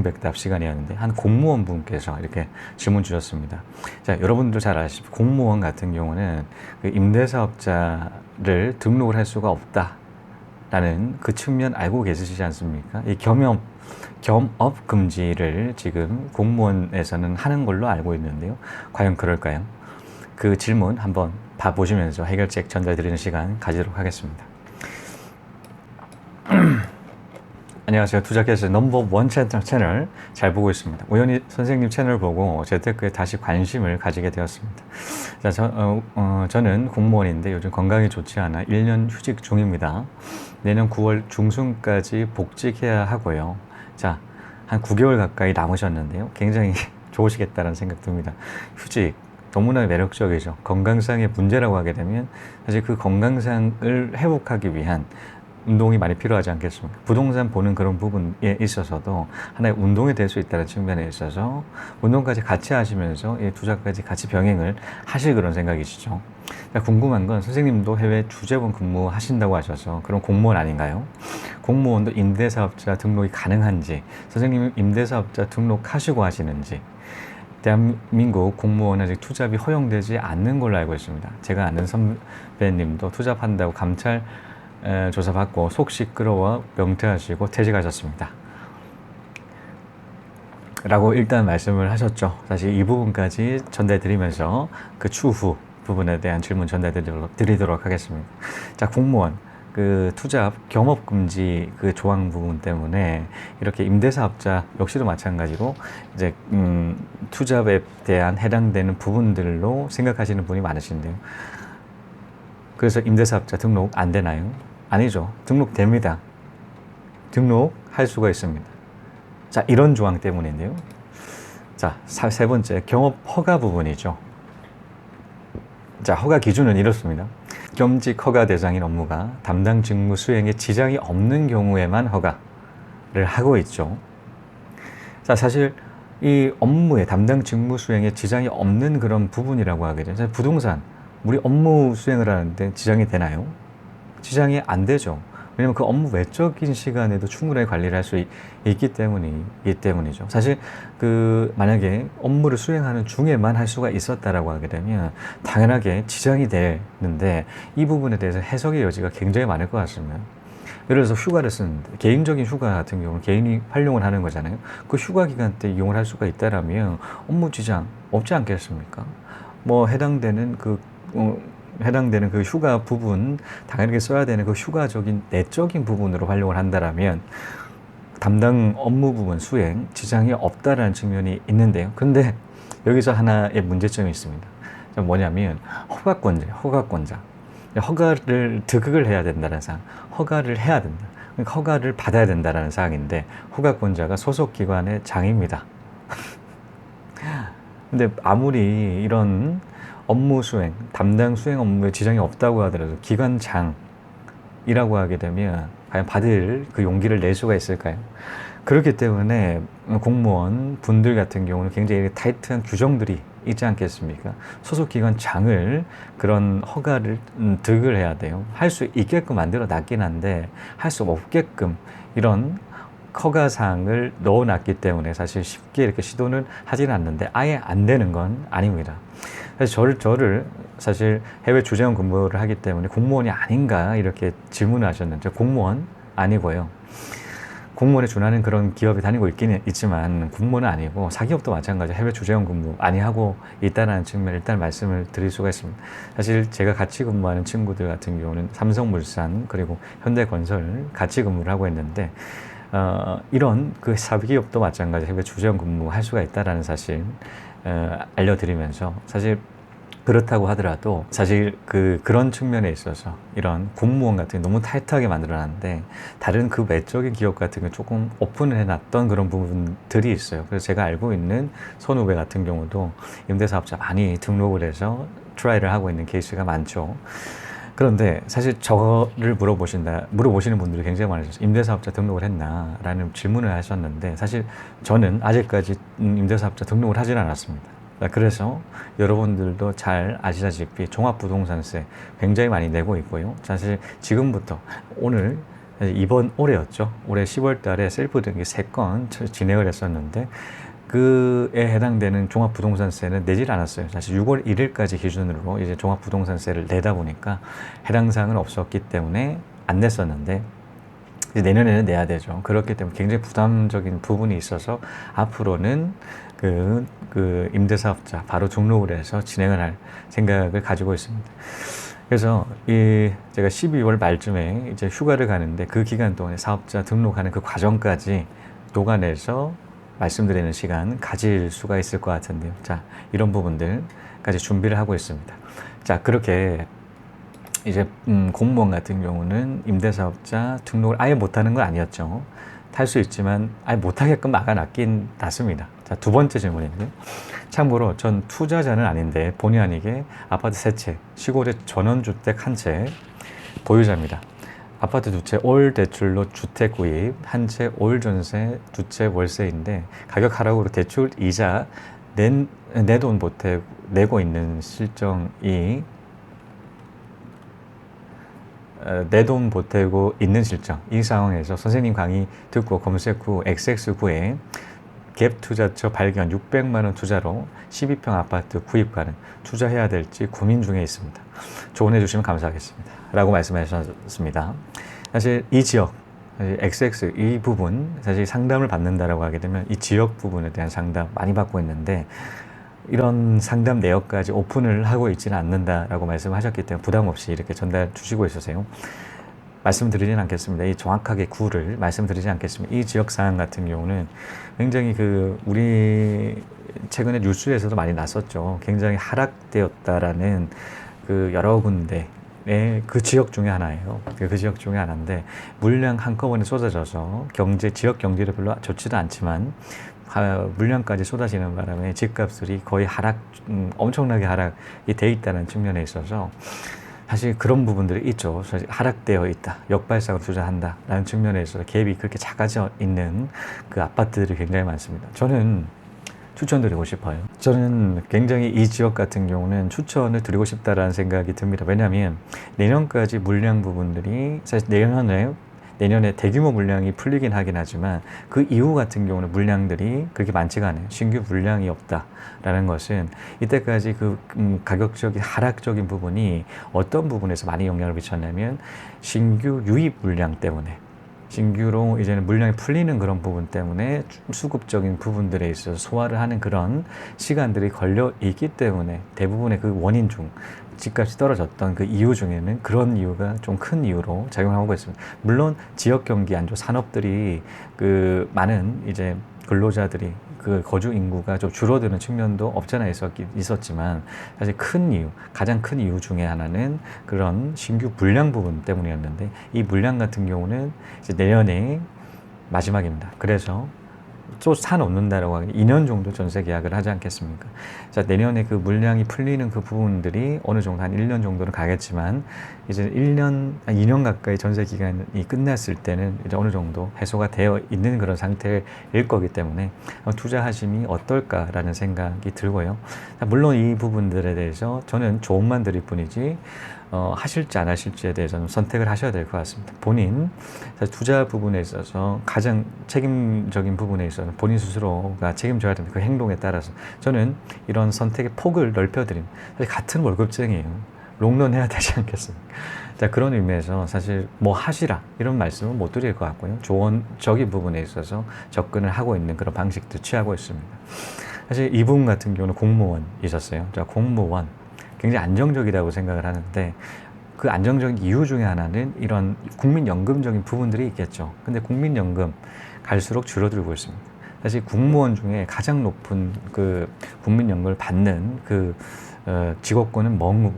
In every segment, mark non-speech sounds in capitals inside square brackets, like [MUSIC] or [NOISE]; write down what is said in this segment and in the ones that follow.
백답 시간이었는데 한 공무원 분께서 이렇게 질문 주셨습니다. 자, 여러분들 잘 아시죠? 공무원 같은 경우는 그 임대사업자를 등록을 할 수가 없다라는 그 측면 알고 계시지 않습니까? 이 겸업 겸업 금지를 지금 공무원에서는 하는 걸로 알고 있는데요. 과연 그럴까요? 그 질문 한번 봐보시면서 해결책 전달드리는 시간 가지도록 하겠습니다. 안녕하세요. 투자캐스 넘버 원 채널, 잘 보고 있습니다. 우연히 선생님 채널 보고 재테크에 다시 관심을 가지게 되었습니다. 자, 저, 어, 어, 저는 공무원인데 요즘 건강이 좋지 않아 1년 휴직 중입니다. 내년 9월 중순까지 복직해야 하고요. 자, 한 9개월 가까이 남으셨는데요. 굉장히 [LAUGHS] 좋으시겠다는 생각 듭니다. 휴직. 너무나 매력적이죠. 건강상의 문제라고 하게 되면 사실 그 건강상을 회복하기 위한 운동이 많이 필요하지 않겠습니까? 부동산 보는 그런 부분에 있어서도 하나의 운동이 될 수 있다는 측면에 있어서 운동까지 같이 하시면서 이 투자까지 같이 병행을 하실 그런 생각이시죠. 궁금한 건 선생님도 해외 주재원 근무하신다고 하셔서 그런 공무원 아닌가요? 공무원도 임대사업자 등록이 가능한지, 선생님 임대사업자 등록하시고 하시는지, 대한민국 공무원은 아직 투잡이 허용되지 않는 걸로 알고 있습니다. 제가 아는 선배님도 투잡한다고 감찰 에, 조사받고 속 시끄러워 명퇴하시고 퇴직하셨습니다. 라고 일단 말씀을 하셨죠. 사실 이 부분까지 전달드리면서 그 추후 부분에 대한 질문 전달드리도록 하겠습니다. 자, 공무원. 그 투잡 겸업 금지 그 조항 부분 때문에 이렇게 임대사업자 역시도 마찬가지로 이제 음 투잡에 대한 해당되는 부분들로 생각하시는 분이 많으신데요. 그래서 임대사업자 등록 안 되나요? 아니죠. 등록됩니다. 등록할 수가 있습니다. 자, 이런 조항 때문인데요. 자, 세 번째, 경업 허가 부분이죠. 자, 허가 기준은 이렇습니다. 겸직 허가 대상인 업무가 담당 직무 수행에 지장이 없는 경우에만 허가를 하고 있죠. 자, 사실 이 업무에 담당 직무 수행에 지장이 없는 그런 부분이라고 하게 되면 부동산 우리 업무 수행을 하는데 지장이 되나요? 지장이 안 되죠. 왜냐면 그 업무 외적인 시간에도 충분하게 관리를 할 수 있기 때문이기 때문이죠. 사실 그 만약에 업무를 수행하는 중에만 할 수가 있었다라고 하게 되면 당연하게 지장이 되는데 이 부분에 대해서 해석의 여지가 굉장히 많을 것 같습니다. 예를 들어서 휴가를 쓰는데 개인적인 휴가 같은 경우는 개인이 활용을 하는 거잖아요. 그 휴가 기간 때 이용을 할 수가 있다라면 업무 지장 없지 않겠습니까? 뭐 해당되는 그 어, 해당되는 그 휴가 부분 당연하게 써야 되는 그 휴가적인 내적인 부분으로 활용을 한다라면 담당 업무 부분 수행 지장이 없다라는 측면이 있는데요. 근데 여기서 하나의 문제점이 있습니다. 뭐냐면 허가권자, 허가권자. 허가를 득을 해야 된다는 사항, 허가를 해야 된다. 그러니까 허가를 받아야 된다는 사항인데 허가권자가 소속 기관의 장입니다. [LAUGHS] 근데 아무리 이런 업무 수행, 담당 수행 업무에 지장이 없다고 하더라도 기관장이라고 하게 되면 과연 받을 그 용기를 낼 수가 있을까요? 그렇기 때문에 공무원 분들 같은 경우는 굉장히 타이트한 규정들이 있지 않겠습니까? 소속 기관 장을 그런 허가를 음, 득을 해야 돼요. 할 수 있게끔 만들어 놨긴 한데 할 수 없게끔 이런 허가 사항을 넣어 놨기 때문에 사실 쉽게 이렇게 시도는 하지는 않는데 아예 안 되는 건 아닙니다. 그래서 저를, 저를 사실 해외 주재원 근무를 하기 때문에 공무원이 아닌가 이렇게 질문을 하셨는데 공무원 아니고요. 공무원에 준하는 그런 기업에 다니고 있기는 있지만 공무원은 아니고 사기업도 마찬가지 해외 주재원 근무 많이 하고 있다는 측면 일단 말씀을 드릴 수가 있습니다. 사실 제가 같이 근무하는 친구들 같은 경우는 삼성물산 그리고 현대건설 같이 근무를 하고 있는데 어, 이런 그 사기업도 마찬가지 해외 주재원 근무할 수가 있다라는 사실 어, 알려드리면서 사실 그렇다고 하더라도 사실 그 그런 측면에 있어서 이런 공무원 같은 게 너무 타이트하게 만들어놨는데 다른 그 외적인 기업 같은 게 조금 오픈을 해놨던 그런 부분들이 있어요. 그래서 제가 알고 있는 선후배 같은 경우도 임대사업자 많이 등록을 해서 트라이를 하고 있는 케이스가 많죠. 그런데 사실 저를 물어보신다, 물어보시는 분들이 굉장히 많으셨어요. 임대사업자 등록을 했나? 라는 질문을 하셨는데, 사실 저는 아직까지 임대사업자 등록을 하진 않았습니다. 그래서 여러분들도 잘 아시다시피 종합부동산세 굉장히 많이 내고 있고요. 사실 지금부터 오늘 이번 올해였죠. 올해 10월 달에 셀프 등기 3건 진행을 했었는데 그에 해당되는 종합부동산세는 내질 않았어요. 사실 6월 1일까지 기준으로 이제 종합부동산세를 내다 보니까 해당 사항은 없었기 때문에 안 냈었는데 내년에는 내야 되죠. 그렇기 때문에 굉장히 부담적인 부분이 있어서 앞으로는 그, 그 임대사업자 바로 등록을 해서 진행을 할 생각을 가지고 있습니다. 그래서 이 제가 12월 말쯤에 이제 휴가를 가는데 그 기간 동안에 사업자 등록하는 그 과정까지 녹아내서 말씀드리는 시간 가질 수가 있을 것 같은데요. 자, 이런 부분들까지 준비를 하고 있습니다. 자, 그렇게 이제 음, 공무원 같은 경우는 임대사업자 등록을 아예 못하는 건 아니었죠. 탈 수 있지만 아예 못하게끔 막아놨긴 놨습니다. 자, 두 번째 질문인데요. 참고로 전 투자자는 아닌데 본의 아니게 아파트 세 채, 시골의 전원주택 한 채 보유자입니다. 아파트 두 채 올 대출로 주택 구입, 한 채 올 전세, 두 채 월세인데 가격 하락으로 대출 이자 내돈 보태 내고 있는 실정이 어, 내돈 보태고 있는 실정 이 상황에서 선생님 강의 듣고 검색 후 XX9에 갭 투자처 발견 600만 원 투자로 12평 아파트 구입 가능 투자해야 될지 고민 중에 있습니다. 조언해 주시면 감사하겠습니다. 라고 말씀하셨습니다. 사실 이 지역 XX 이 부분 사실 상담을 받는다라고 하게 되면 이 지역 부분에 대한 상담 많이 받고 있는데 이런 상담 내역까지 오픈을 하고 있지는 않는다라고 말씀하셨기 때문에 부담 없이 이렇게 전달 주시고 있으세요. 말씀드리진 않겠습니다. 이 정확하게 구를 말씀드리지 않겠습니다. 이 지역 상황 같은 경우는 굉장히 그 우리 최근에 뉴스에서도 많이 났었죠. 굉장히 하락되었다라는 그 여러 군데 그 지역 중에 하나예요. 그 지역 중에 하나인데 물량 한꺼번에 쏟아져서 경제 지역 경제를 별로 좋지도 않지만 물량까지 쏟아지는 바람에 집값들이 거의 하락 음, 엄청나게 하락이 돼 있다는 측면에 있어서 사실 그런 부분들이 있죠. 사실 하락되어 있다. 역발상으로 투자한다라는 측면에 있어서 갭이 그렇게 작아져 있는 그 아파트들이 굉장히 많습니다. 저는 추천드리고 싶어요. 저는 굉장히 이 지역 같은 경우는 추천을 드리고 싶다라는 생각이 듭니다. 왜냐하면 내년까지 물량 부분들이 사실 내년에 내년에 대규모 물량이 풀리긴 하긴 하지만 그 이후 같은 경우는 물량들이 그렇게 많지가 않아요. 신규 물량이 없다라는 것은 이때까지 그 음, 가격적인 하락적인 부분이 어떤 부분에서 많이 영향을 미쳤냐면 신규 유입 물량 때문에 신규로 이제는 물량이 풀리는 그런 부분 때문에 수급적인 부분들에 있어서 소화를 하는 그런 시간들이 걸려 있기 때문에 대부분의 그 원인 중 집값이 떨어졌던 그 이유 중에는 그런 이유가 좀 큰 이유로 작용하고 있습니다. 물론 지역 경기 안좋 산업들이 그 많은 이제 근로자들이 그 거주 인구가 좀 줄어드는 측면도 없잖아 있었기, 있었지만 사실 큰 이유, 가장 큰 이유 중에 하나는 그런 신규 불량 부분 때문이었는데 이 물량 같은 경우는 이제 내년에 마지막입니다. 그래서 또사 놓는다라고 하면 2년 정도 전세 계약을 하지 않겠습니까? 자, 내년에 그 물량이 풀리는 그 부분들이 어느 정도 한 1년 정도는 가겠지만 이제 1년, 2년 가까이 전세 기간이 끝났을 때는 이제 어느 정도 해소가 되어 있는 그런 상태일 거기 때문에 투자하심이 어떨까라는 생각이 들고요. 물론 이 부분들에 대해서 저는 조언만 드릴 뿐이지 어, 하실지 안 하실지에 대해서는 선택을 하셔야 될 것 같습니다. 본인 투자 부분에 있어서 가장 책임적인 부분에 있어서 본인 스스로가 책임져야 됩니다. 그 행동에 따라서 저는 이런 선택의 폭을 넓혀드립니다. 사실 같은 월급쟁이에요. 롱런 해야 되지 않겠습니까? 자, 그런 의미에서 사실 뭐 하시라 이런 말씀은 못 드릴 것 같고요. 조언적인 부분에 있어서 접근을 하고 있는 그런 방식도 취하고 있습니다. 사실 이분 같은 경우는 공무원이셨어요. 자, 공무원. 굉장히 안정적이라고 생각을 하는데 그 안정적인 이유 중에 하나는 이런 국민연금적인 부분들이 있겠죠. 근데 국민연금 갈수록 줄어들고 있습니다. 사실 공무원 중에 가장 높은 그 국민연금을 받는 그 어, 직업군은 뭐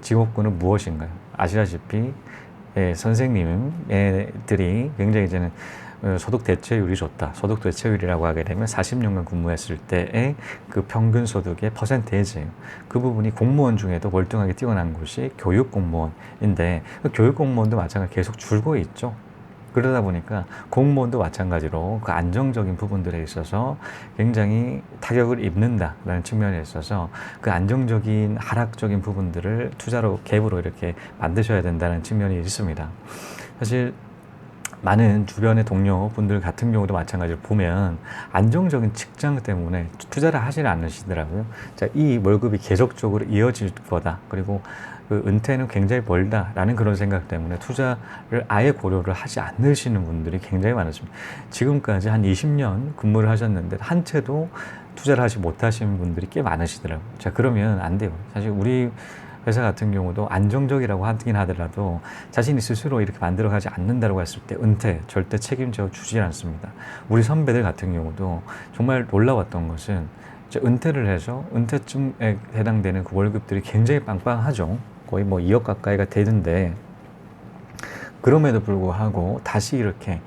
직업군은 무엇인가요? 아시다시피 예, 선생님들이 굉장히 이제는 어, 소득 대체율이 좋다. 소득 대체율이라고 하게 되면 40년간 근무했을 때의 그 평균 소득의 퍼센테이지예요. 그 부분이 공무원 중에도 월등하게 뛰어난 곳이 교육 공무원인데 그 교육 공무원도 마찬가지로 계속 줄고 있죠. 그러다 보니까 공무원도 마찬가지로 그 안정적인 부분들에 있어서 굉장히 타격을 입는다라는 측면에 있어서 그 안정적인 하락적인 부분들을 투자로 갭으로 이렇게 만드셔야 된다는 측면이 있습니다. 사실 많은 주변의 동료분들 같은 경우도 마찬가지로 보면 안정적인 직장 때문에 투자를 하지 않으시더라고요. 자, 이 월급이 계속적으로 이어질 거다. 그리고 그 은퇴는 굉장히 멀다라는 그런 생각 때문에 투자를 아예 고려를 하지 않으시는 분들이 굉장히 많으십니다. 지금까지 한 20년 근무를 하셨는데 한 채도 투자를 하지 못하시는 분들이 꽤 많으시더라고요. 자, 그러면 안 돼요. 사실 우리 회사 같은 경우도 안정적이라고 하긴 하더라도 자신이 스스로 이렇게 만들어가지 않는다고 했을 때 은퇴 절대 책임져 주지 않습니다. 우리 선배들 같은 경우도 정말 놀라웠던 것은 은퇴를 해서 은퇴쯤에 해당되는 그 월급들이 굉장히 빵빵하죠. 거의 뭐 2억 가까이가 되는데 그럼에도 불구하고 다시 이렇게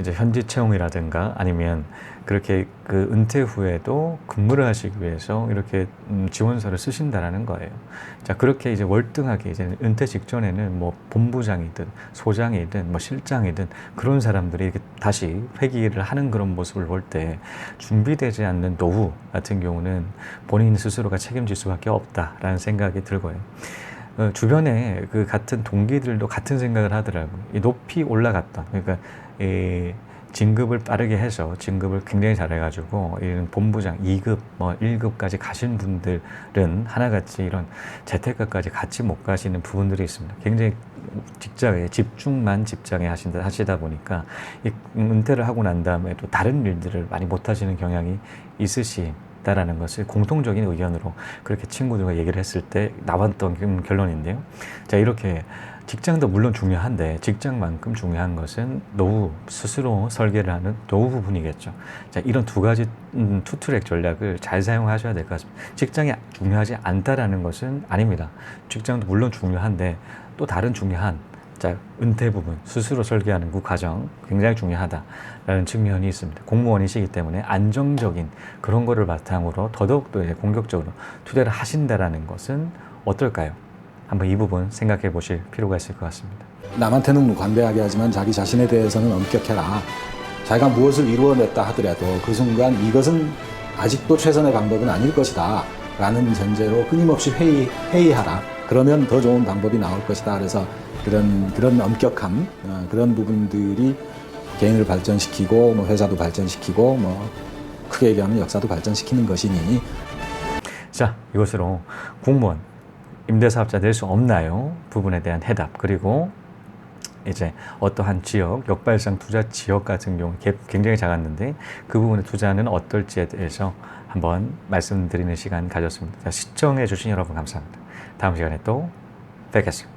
이제 현지 채용이라든가 아니면 그렇게 그 은퇴 후에도 근무를 하시기 위해서 이렇게 음, 지원서를 쓰신다라는 거예요. 자 그렇게 이제 월등하게 이제 은퇴 직전에는 뭐 본부장이든 소장이든 뭐 실장이든 그런 사람들이 이렇게 다시 회기를 하는 그런 모습을 볼 때 준비되지 않는 노후 같은 경우는 본인 스스로가 책임질 수밖에 없다라는 생각이 들고요. 어, 주변에 그 같은 동기들도 같은 생각을 하더라고요. 이 높이 올라갔던 그러니까 이 진급을 빠르게 해서 진급을 굉장히 잘해가지고 이런 본부장 2급 뭐 1급까지 가신 분들은 하나같이 이런 재테크까지 같이 못 가시는 부분들이 있습니다. 굉장히 직장에 집중만 집장에 하신다 하시다 보니까 이 은퇴를 하고 난 다음에 또 다른 일들을 많이 못 하시는 경향이 있으시다라는 것을 공통적인 의견으로 그렇게 친구들과 얘기를 했을 때 나왔던 결론인데요. 자 이렇게 직장도 물론 중요한데 직장만큼 중요한 것은 노후 스스로 설계를 하는 노후 부분이겠죠. 자 이런 두 가지 음, 투트랙 전략을 잘 사용하셔야 될 것 같습니다. 직장이 중요하지 않다라는 것은 아닙니다. 직장도 물론 중요한데 또 다른 중요한 자 은퇴 부분 스스로 설계하는 그 과정 굉장히 중요하다라는 측면이 있습니다. 공무원이시기 때문에 안정적인 그런 거를 바탕으로 더더욱 또 이제 공격적으로 투자를 하신다라는 것은 어떨까요? 한번 이 부분 생각해 보실 필요가 있을 것 같습니다. 남한테는 관대하게 하지만 자기 자신에 대해서는 엄격해라. 자기가 무엇을 이루어냈다 하더라도 그 순간 이것은 아직도 최선의 방법은 아닐 것이다. 라는 전제로 끊임없이 회의, 회의하라. 그러면 더 좋은 방법이 나올 것이다. 그래서 그런, 그런 엄격함, 어, 그런 부분들이 개인을 발전시키고, 뭐 회사도 발전시키고, 뭐 크게 얘기하면 역사도 발전시키는 것이니 자, 이것으로 공무원, 임대사업자 될수 없나요? 부분에 대한 해답 그리고 이제 어떠한 지역, 역발상 투자 지역 같은 경우 갭 굉장히 작았는데 그 부분의 투자는 어떨지에 대해서 한번 말씀드리는 시간 가졌습니다. 자, 시청해 주신 여러분 감사합니다. 다음 시간에 또 뵙겠습니다.